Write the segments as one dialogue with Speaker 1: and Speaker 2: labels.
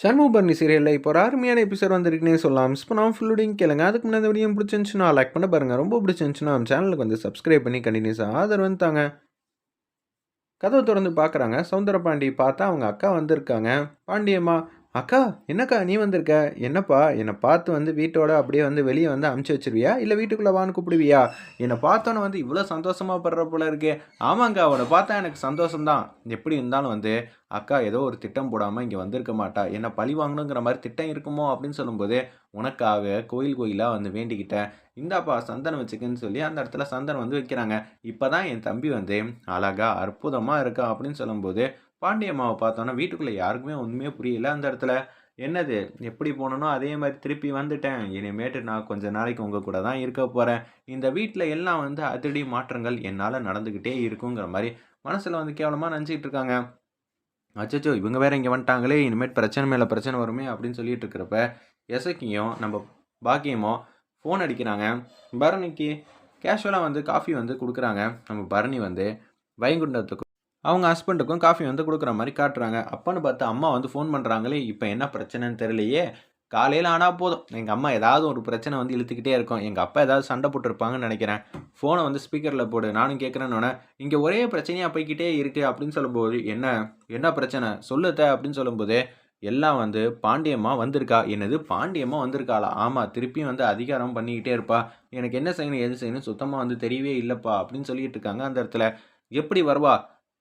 Speaker 1: சண்முபர்ணி சீரியலில் இப்போ ஒரு அருமையான எபிசோட் வந்திருக்குன்னே சொல்லலாம். மிஸ் பண்ணாமல் ஃபுல்லுடையும் கேளுங்க. அதுக்கு முன்னாடி வீடியோ பிடிச்சிருந்துச்சுன்னா லைக் பண்ண பாருங்கள் ரொம்ப பிடிச்சிருந்துச்சுன்னா நம்ம சேனலுக்கு வந்து சப்ஸ்கிரைப் பண்ணி கண்டினியூஸாக ஆதரவு வந்து தாங்க. கதவை திறந்து பார்க்குறாங்க சவுந்தர பாண்டி பார்த்தா அவங்க அக்கா வந்திருக்காங்க. பாண்டியம்மா அக்கா என்னக்கா நீ வந்திருக்க? என்னப்பா என்னை பார்த்து வந்து வீட்டோட அப்படியே வந்து வெளியே வந்து அமுச்சு வச்சிருவியா? இல்லை வீட்டுக்குள்ளே வான்னு கூப்பிடுவியா? என்னை பார்த்தோன்னே வந்து இவ்வளோ சந்தோஷமாக படுற போல இருக்கே. ஆமாங்க அவனை பார்த்தா எனக்கு சந்தோஷம்தான். எப்படி இருந்தாலும் வந்து அக்கா ஏதோ ஒரு திட்டம் போடாமல் இங்கே வந்திருக்க மாட்டா. என்னை பழி வாங்கணுங்கிற மாதிரி திட்டம் இருக்குமோ அப்படின்னு சொல்லும்போது உனக்காக கோயில் கோயிலாக வந்து வேண்டிக்கிட்டேன். இந்தாப்பா சந்தனம் வச்சுக்கன்னு சொல்லி அந்த இடத்துல சந்தனம் வந்து வைக்கிறாங்க. இப்போ தான் என் தம்பி வந்து அழகா அற்புதமாக இருக்கா அப்படின்னு சொல்லும்போது பாண்டியம்மாவை பார்த்தோன்னா வீட்டுக்குள்ளே யாருக்குமே ஒன்றுமே புரியல. அந்த இடத்துல என்னது எப்படி போனனோ அதே மாதிரி திருப்பி வந்துட்டேன். இனிமேட்டு நான் கொஞ்ச நாளைக்கு உங்கள் கூட தான் இருக்க போகிறேன் இந்த வீட்டில் எல்லாம் வந்து அதிரடி மாற்றங்கள் என்னால் நடந்துக்கிட்டே இருக்குங்கிற மாதிரி மனசில் வந்து கேவலமாக நினச்சிக்கிட்டு இருக்காங்க. அச்சோ இவங்க வேற இங்கே வந்துட்டாங்களே இனிமேட் பிரச்சனை மேலே பிரச்சனை வருமே அப்படின்னு சொல்லிட்டு இருக்கிறப்ப எசக்கியும் நம்ம பாக்கியமோ ஃபோன் அடிக்கிறாங்க. பரணிக்கு கேஷுவலாக வந்து காஃபி வந்து கொடுக்குறாங்க. நம்ம பரணி வந்து வைகுண்டத்துக்கு அவங்க ஹஸ்பண்டுக்கும் காஃபி வந்து கொடுக்குற மாதிரி காட்டுறாங்க. அப்பன்னு பார்த்து அம்மா வந்து ஃபோன் பண்ணுறாங்களே இப்போ என்ன பிரச்சனைன்னு தெரியலையே. காலையில் ஆனால் போதும். எங்கள் அம்மா ஏதாவது ஒரு பிரச்சனை வந்து இழுத்துக்கிட்டே இருக்கும். எங்கள் அப்பா ஏதாவது சண்டை போட்டிருப்பாங்கன்னு நினைக்கிறேன். ஃபோனை வந்து ஸ்பீக்கரில் போடு நானும் கேட்குறேன்னொன்னே இங்கே ஒரே பிரச்சனையாக போய்கிட்டே இருக்குது அப்படின்னு சொல்லும்போது என்ன என்ன பிரச்சனை? சொல்லுத்த அப்படின்னு சொல்லும்போது எல்லாம் வந்து பாண்டியம்மா வந்திருக்கா. என்னது? பாண்டியம்மா வந்திருக்காளா? ஆமாம் திருப்பியும் வந்து அதிகாரம் பண்ணிக்கிட்டே இருப்பா. எனக்கு என்ன செய்யணும் எது செய்யணும்? சுத்தமாக வந்து தெரியவே இல்லைப்பா. அப்படின்னு சொல்லிட்டு இருக்காங்க அந்த இடத்துல. எப்படி வருவா?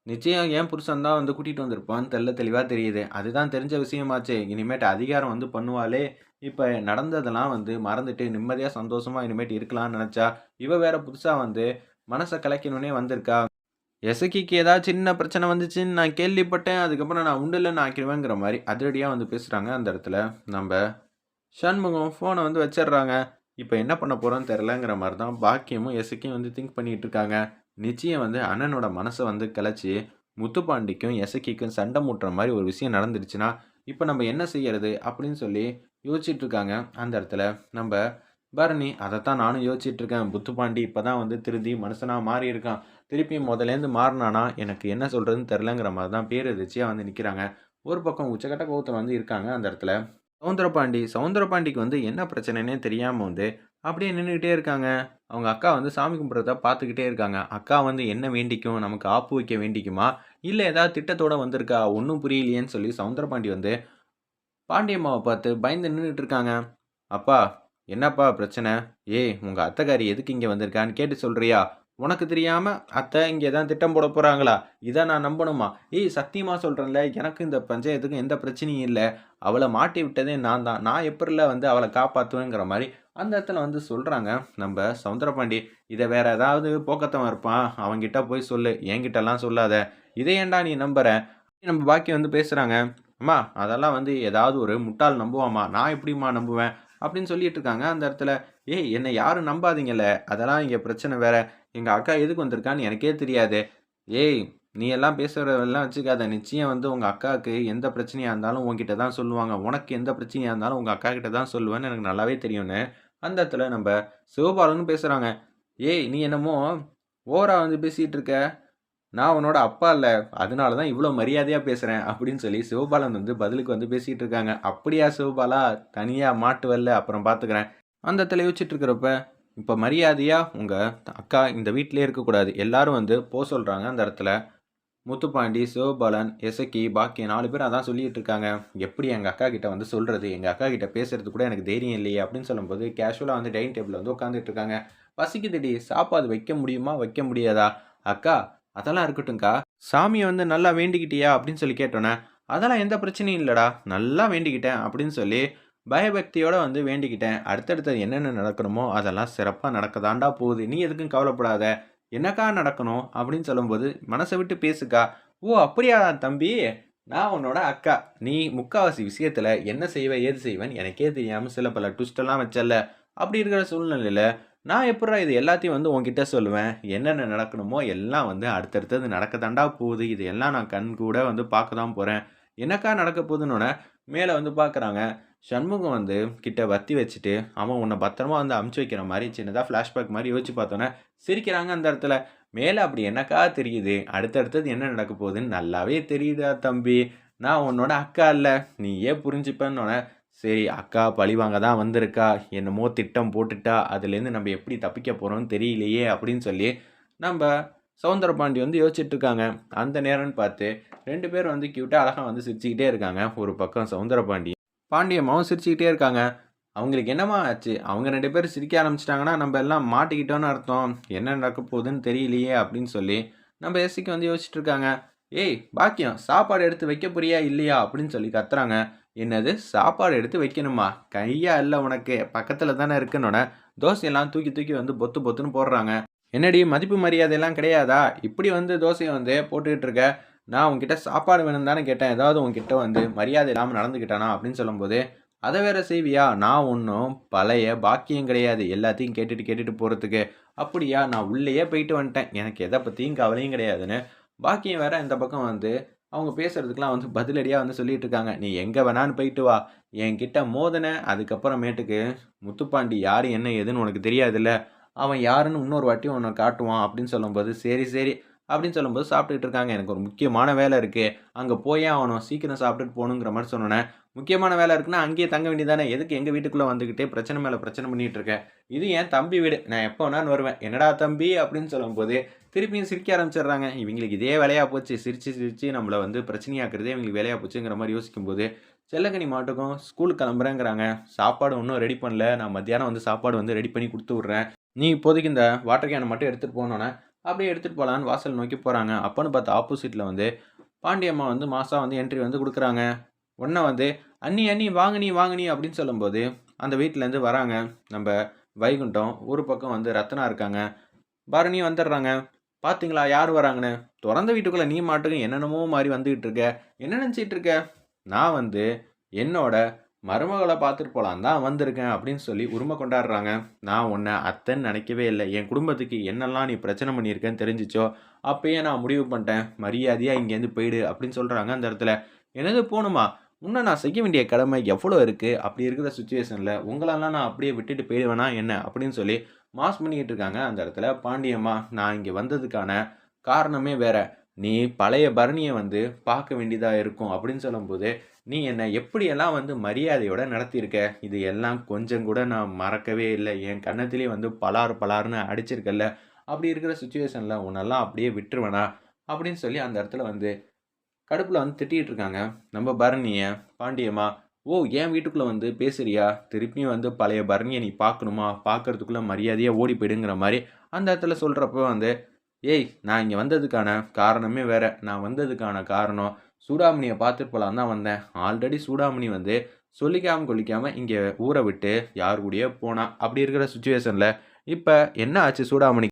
Speaker 1: நிச்சயம் ஏன் புருஷன் தான் வந்து கூட்டிகிட்டு வந்திருப்பான்னு தெல்ல தெளிவாக தெரியுது. அதுதான் தெரிஞ்ச விஷயமாச்சு. இனிமேட்டு அதிகாரம் வந்து பண்ணுவாளே. இப்போ நடந்ததெல்லாம் வந்து மறந்துட்டு நிம்மதியாக சந்தோஷமாக இனிமேட்டு இருக்கலாம்னு நினச்சா இவ வேற புதுசாக வந்து மனசை கலைக்கணுன்னே வந்திருக்கா. எசக்கிக்கு ஏதாவது சின்ன பிரச்சனை வந்துச்சுன்னு நான் கேள்விப்பட்டேன். அதுக்கப்புறம் நான் உண்டில் ஆக்கிடுவேங்கிற மாதிரி அதிரடியாக வந்து பேசுகிறாங்க அந்த இடத்துல. நம்ம ஷண்முகம் ஃபோனை வந்து வச்சிடுறாங்க. இப்போ என்ன பண்ண போகிறோன்னு தெரிலங்கிற மாதிரி தான் பாக்கியமும் எசக்கியும் வந்து திங்க் பண்ணிகிட்டு இருக்காங்க. நிச்சயம் வந்து அண்ணனோட மனசை வந்து கிளச்சி முத்துப்பாண்டிக்கும் எசக்கிக்கும் சண்டை மூட்டுற மாதிரி ஒரு விஷயம் நடந்துருச்சுன்னா இப்போ நம்ம என்ன செய்யறது அப்படின்னு சொல்லி யோசிச்சுட்டு இருக்காங்க. அந்த இடத்துல நம்ம பரணி அதைத்தான் நானும் யோசிச்சுட்டு இருக்கேன். புத்துப்பாண்டி இப்போ தான் வந்து திருதி மனுஷனாக மாறி இருக்கான். திருப்பி முதலேருந்து மாறினானா எனக்கு என்ன சொல்கிறதுன்னு தெரிலங்கிற மாதிரி தான் பேர் எதிர்ச்சியாக வந்து நிற்கிறாங்க ஒரு பக்கம் உச்சக்கட்ட கோபத்தில் வந்து இருக்காங்க அந்த இடத்துல. சவுந்தரபாண்டி சவுந்தரபாண்டிக்கு வந்து என்ன பிரச்சனைனே தெரியாமல் வந்து அப்படியே நின்றுக்கிட்டே இருக்காங்க. அவங்க அக்கா வந்து சாமி கும்பிட்றத பார்த்துக்கிட்டே இருக்காங்க. அக்கா வந்து என்ன வேண்டிக்கும்? நமக்கு ஆப்பு வைக்க வேண்டிக்குமா? இல்லை ஏதாவது திட்டத்தோட வந்திருக்கா? ஒன்றும் புரியலையேன்னு சொல்லி சவுந்தரபாண்டி வந்து பாண்டியம்மாவை பார்த்து பயந்து நின்றுட்டு இருக்காங்க. அப்பா என்னப்பா பிரச்சனை? ஏய் உங்கள் அத்தைக்காரி எதுக்கு இங்கே வந்திருக்கான்னு கேட்டு சொல்கிறியா உனக்கு தெரியாமல் அத்தை இங்கே தான் திட்டம் போட போகிறாங்களா இதை நான் நம்பணுமா? ஏய் சத்தியமாக சொல்கிறேன்ல எனக்கு இந்த பஞ்சாயத்துக்கும் எந்த பிரச்சனையும் இல்லை. அவளை மாட்டி விட்டதே நான் தான். நான் எப்படில வந்து அவளை காப்பாற்றுவேங்கிற மாதிரி அந்த இடத்துல வந்து சொல்கிறாங்க நம்ம சவுந்தரபாண்டி இதை வேறு ஏதாவது போக்கத்தவன் இருப்பான். அவங்கிட்ட போய் சொல்லு. என்கிட்டலாம் சொல்லாத. இதை ஏன்டா நீ நம்புற? நம்ம பாக்கி வந்து பேசுகிறாங்க அம்மா அதெல்லாம் வந்து ஏதாவது ஒரு முட்டாள் நம்புவாம்மா. நான் எப்படிம்மா நம்புவேன்? அப்படின்னு சொல்லிட்டு இருக்காங்க அந்த இடத்துல ஏய் என்னை யாரும் நம்பாதீங்கல்ல. அதெல்லாம் இங்கே பிரச்சனை வேற. எங்கள் அக்கா எதுக்கு வந்திருக்கான்னு எனக்கே தெரியாது. ஏய் நீ எல்லாம் பேசுகிறதெல்லாம் வச்சுக்காத. நிச்சயம் வந்து உங்கள் அக்காவுக்கு எந்த பிரச்சனையாக இருந்தாலும் உங்ககிட்ட தான் சொல்லுவாங்க. உனக்கு எந்த பிரச்சனையாக இருந்தாலும் உங்கள் அக்கா கிட்ட தான் சொல்லுவேன்னு எனக்கு நல்லாவே தெரியும்னு. அந்த இடத்துல நம்ம சிவபாலனும் பேசுகிறாங்க ஏய் நீ என்னமோ ஓரா வந்து பேசிகிட்டு இருக்க. நான் உன்னோட அப்பா இல்லை. அதனால தான் இவ்வளோ மரியாதையாக பேசுகிறேன் அப்படின்னு சொல்லி சிவபாலன் வந்து பதிலுக்கு வந்து பேசிகிட்டு இருக்காங்க. அப்படியா சிவபாலா தனியாக மாட்டு வரல அப்புறம் பார்த்துக்கிறேன் அந்த இடத்துல யோசிச்சுட்டு இருக்கிறப்ப இப்போ மரியாதையாக உங்கள் அக்கா இந்த வீட்டிலே இருக்கக்கூடாது. எல்லாரும் வந்து போக சொல்கிறாங்க அந்த இடத்துல முத்துப்பாண்டி சிவபாலன் எசக்கி பாக்கி நாலு பேர் அதான் சொல்லிட்டு இருக்காங்க. எப்படி எங்கள் அக்கா கிட்ட வந்து சொல்கிறது எங்கள் அக்கா கிட்ட பேசுறது கூட எனக்கு தைரியம் இல்லையே அப்படின்னு சொல்லும்போது கேஷுவலாக வந்து டைனிங் டேபிளில் வந்து உட்காந்துட்டு இருக்காங்க. பசிக்குதுடி சாப்பாடு வைக்க முடியுமா? வைக்க முடியாதா? அக்கா அதெல்லாம் இருக்கட்டும்க்கா. சாமியை வந்து நல்லா வேண்டிக்கிட்டியா அப்படின்னு சொல்லி கேட்டோன்னே அதெல்லாம் எந்த பிரச்சனையும் இல்லைடா நல்லா வேண்டிக்கிட்டேன் அப்படின்னு சொல்லி பயபக்தியோடு வந்து வேண்டிக்கிட்டேன். அடுத்தடுத்தது என்னென்ன நடக்கணுமோ அதெல்லாம் சிறப்பாக நடக்கதாண்டா போகுது. நீ எதுக்கும் கவலைப்படாத. என்னக்கா நடக்கணும் அப்படின்னு சொல்லும்போது மனசை விட்டு பேசுக்கா. ஓ அப்படியா தம்பி. நான் உன்னோட அக்கா. நீ முக்காவாசி விஷயத்தில் என்ன செய்வேன் ஏது செய்வேன் எனக்கே தெரியாமல் சில பல ட்விஸ்டெல்லாம் வச்சல அப்படி இருக்கிற சூழ்நிலையில் நான் எப்படா இது எல்லாத்தையும் வந்து உங்ககிட்ட சொல்லுவேன்? என்னென்ன நடக்கணுமோ எல்லாம் வந்து அடுத்தடுத்தது நடக்க தாண்டா போகுது. இது எல்லாம் நான் கண் கூட வந்து பார்க்க தான் போகிறேன் என்னக்கா நடக்க போகுதுன்னொன்னே மேலே வந்து பார்க்குறாங்க. சண்முகம் வந்து கிட்ட வத்தி வச்சுட்டு அவன் உன்னை பத்திரமா வந்து அமுச்சு வைக்கிற மாதிரி சின்னதாக ஃப்ளாஷ்பேக் மாதிரி யோசிச்சு பார்த்தோன்னே சிரிக்கிறாங்க அந்த இடத்துல. மேலே அப்படி என்னக்கா தெரியுது? அடுத்தடுத்தது என்ன நடக்க போகுதுன்னு நல்லாவே தெரியுதா தம்பி? நான் உன்னோட அக்கா இல்லை. நீ ஏன் புரிஞ்சுப்பேன்னொன்னே சரி அக்கா பழிவாங்க தான் வந்திருக்கா. என்னமோ திட்டம் போட்டுட்டா. அதுலேருந்து நம்ம எப்படி தப்பிக்க போகிறோம்னு தெரியலையே அப்படின்னு சொல்லி நம்ம சவுந்தரபாண்டி வந்து யோசிச்சுட்ருக்காங்க அந்த நேரம்னு பார்த்து ரெண்டு பேரும் வந்து க்யூட்டாக அழகாக வந்து சிரிச்சுக்கிட்டே இருக்காங்க. ஒரு பக்கம் சவுந்தரபாண்டி பாண்டியம்மாவும் சிரிச்சுக்கிட்டே இருக்காங்க. அவங்களுக்கு என்னம்மா ஆச்சு? அவங்க ரெண்டு பேரும் சிரிக்க ஆரம்பிச்சிட்டாங்கன்னா நம்ம எல்லாம் மாட்டிக்கிட்டோன்னு அர்த்தம். என்ன நடக்க போகுதுன்னு தெரியலையே அப்படின்னு சொல்லி நம்ம எஸ்சிக்கு வந்து யோசிச்சுட்டு இருக்காங்க. ஏய் பாக்கியம் சாப்பாடு எடுத்து வைக்க போறியா இல்லையா? அப்படின்னு சொல்லி கத்துறாங்க. என்னது சாப்பாடு எடுத்து வைக்கணுமா? கையா இல்லை உனக்கு? பக்கத்தில் தானே இருக்குன்னொட தோசையெல்லாம் தூக்கி தூக்கி வந்து பொத்து பொத்துன்னு போடுறாங்க. என்னடி மதிப்பு மரியாதையெல்லாம் கிடையாதா? இப்படி வந்து தோசையை வந்து போட்டுக்கிட்டு இருக்க. நான் உங்ககிட்ட சாப்பாடு வேணும் தானே கேட்டேன். ஏதாவது உங்ககிட்ட வந்து மரியாதை இல்லாமல் நடந்துக்கிட்டானா அப்படின்னு சொல்லும்போது அதை வேற செய்வியா? நான் ஒன்றும் பழைய பாக்கியம் கிடையாது. எல்லாத்தையும் கேட்டுட்டு கேட்டுட்டு போகிறதுக்கு அப்படியா? நான் உள்ளேயே போயிட்டு வந்துட்டேன். எனக்கு எதை பற்றியும் கவலையும் கிடையாதுன்னு. பாக்கியம் வேற இந்த பக்கம் வந்து அவங்க பேசுகிறதுக்கெலாம் வந்து பதிலடியாக வந்து சொல்லிகிட்டு இருக்காங்க நீ எங்கே வேணான்னு போயிட்டு வா. என்கிட்ட மோதன அதுக்கப்புறமேட்டுக்கு முத்துப்பாண்டி யார் என்ன ஏதுன்னு உனக்கு தெரியாதுல்ல. அவன் யாருன்னு இன்னொரு வாட்டி உன்னை காட்டுவான் அப்படின்னு சொல்லும்போது சரி சரி. அப்படின்னு சொல்லும்போது சாப்பிட்டுட்டு இருக்காங்க. எனக்கு ஒரு முக்கியமான வேலை இருக்குது அங்கே போயே ஆகணும். சீக்கிரம் சாப்பிட்டுட்டு போகணுங்கிற மாதிரி சொன்னோன்னே முக்கியமான வேலை இருக்குன்னா அங்கேயே தங்க வேண்டியதானே எதுக்கு எங்கள் வீட்டுக்குள்ளே வந்துக்கிட்டே பிரச்சனை மேலே பிரச்சனை பண்ணிகிட்டு இருக்கேன் இது என் தம்பி வீடு? நான் எப்போ வேணாலும் வருவேன். என்னடா தம்பி? அப்படின்னு சொல்லும்போது திருப்பியும் சிரிக்க ஆரம்பிச்சிடுறாங்க. இவங்களுக்கு இதே வேலையாக போச்சு. சிரித்து சிரித்து நம்மளை வந்து பிரச்சனையாக்குறதே இவங்களுக்கு வேலையாக போச்சுங்கிற மாதிரி யோசிக்கும்போது செல்லக்கனி மாட்டுக்கும் ஸ்கூலுக்கு கிளம்புறேங்கிறாங்க. சாப்பாடு ஒன்றும் ரெடி பண்ணல. நான் மத்தியானம் வந்து சாப்பாடு வந்து ரெடி பண்ணி கொடுத்து விட்றேன். நீ இப்போதைக்கு இந்த வாட்டர் கேனை மட்டும் எடுத்துகிட்டு போனோன்னே அப்படியே எடுத்துகிட்டு போகலான்னு வாசல் நோக்கி போகிறாங்க அப்போன்னு பார்த்தா ஆப்போசிட்டில் வந்து பாண்டியம்மா வந்து மாதம் வந்து என்ட்ரி வந்து கொடுக்குறாங்க. உடனே வந்து அண்ணி அண்ணி வாங்கினி வாங்கினி அப்படின்னு சொல்லும்போது அந்த வீட்டிலேருந்து வராங்க. நம்ம வைகுண்டம் ஒரு பக்கம் வந்து ரத்னா இருக்காங்க. பரணி வந்துடுறாங்க. பார்த்தீங்களா யார் வராங்கன்னு? திறந்த வீட்டுக்குள்ளே நீ மாட்டுக்கு என்னென்னமோ மாதிரி வந்துக்கிட்டு இருக்க. என்ன நினச்சிட்டு இருக்க? நான் வந்து என்னோட மருமகளை பார்த்துட்டு போகலாம் தான் வந்திருக்கேன் அப்படின்னு சொல்லி உரிமை கொண்டாடுறாங்க. நான் உன்னை அத்தைன்னு நினைக்கவே இல்லை. என் குடும்பத்துக்கு என்னெல்லாம் நீ பிரச்சனை பண்ணியிருக்கேன்னு தெரிஞ்சிச்சோ அப்பயே நான் முடிவு பண்ணிட்டேன். மரியாதையாக இங்கேருந்து போயிடு அப்படின்னு சொல்கிறாங்க அந்த இடத்துல. எனது போகணுமா இன்னும் நான் செய்ய வேண்டிய கடமை எவ்வளோ இருக்குது அப்படி இருக்கிற சுச்சுவேஷனில் உங்களெல்லாம் நான் அப்படியே விட்டுட்டு போயிடுவேனா என்ன? அப்படின்னு சொல்லி மாஸ் பண்ணிக்கிட்டு இருக்காங்க அந்த இடத்துல. பாண்டியம்மா நான் இங்கே வந்ததுக்கான காரணமே வேறு. நீ பழைய பரணியை வந்து பார்க்க வேண்டியதாக இருக்கும் அப்படின்னு சொல்லும்போது நீ என்னை எப்படியெல்லாம் வந்து மரியாதையோட நடத்தியிருக்க? இது எல்லாம் கொஞ்சம் கூட நான் மறக்கவே இல்லை. என் கன்னத்திலே வந்து பலார் பலார்னு அடிச்சிருக்கல்ல. அப்படி இருக்கிற சுச்சுவேஷனில் உன்னெல்லாம் அப்படியே விட்டுருவேனா? அப்படின்னு சொல்லி அந்த இடத்துல வந்து கடுப்பில் வந்து திட்டிகிட்டு இருக்காங்க. நம்ம பரணியை பாண்டியம்மா ஓ என் வீட்டுக்குள்ளே வந்து பேசுறியா? திருப்பியும் வந்து பழைய பரணியை நீ பார்க்கணுமா? பார்க்குறதுக்குள்ளே மரியாதையாக ஓடி போயிடுங்கிற மாதிரி அந்த இடத்துல சொல்கிறப்ப வந்து ஏய் நான் இங்கே வந்ததுக்கான காரணமே வேற. நான் வந்ததுக்கான காரணம் சூடாமணியை பார்த்துட்டு போகலான் தான் வந்தேன். ஆல்ரெடி சூடாமணி வந்து சொல்லிக்காமல் கொல்லிக்காமல் இங்கே ஊரை விட்டு யார் கூடயோ போனான் அப்படி இருக்கிற சுச்சுவேஷனில் இப்போ என்ன ஆச்சு சூடாமணி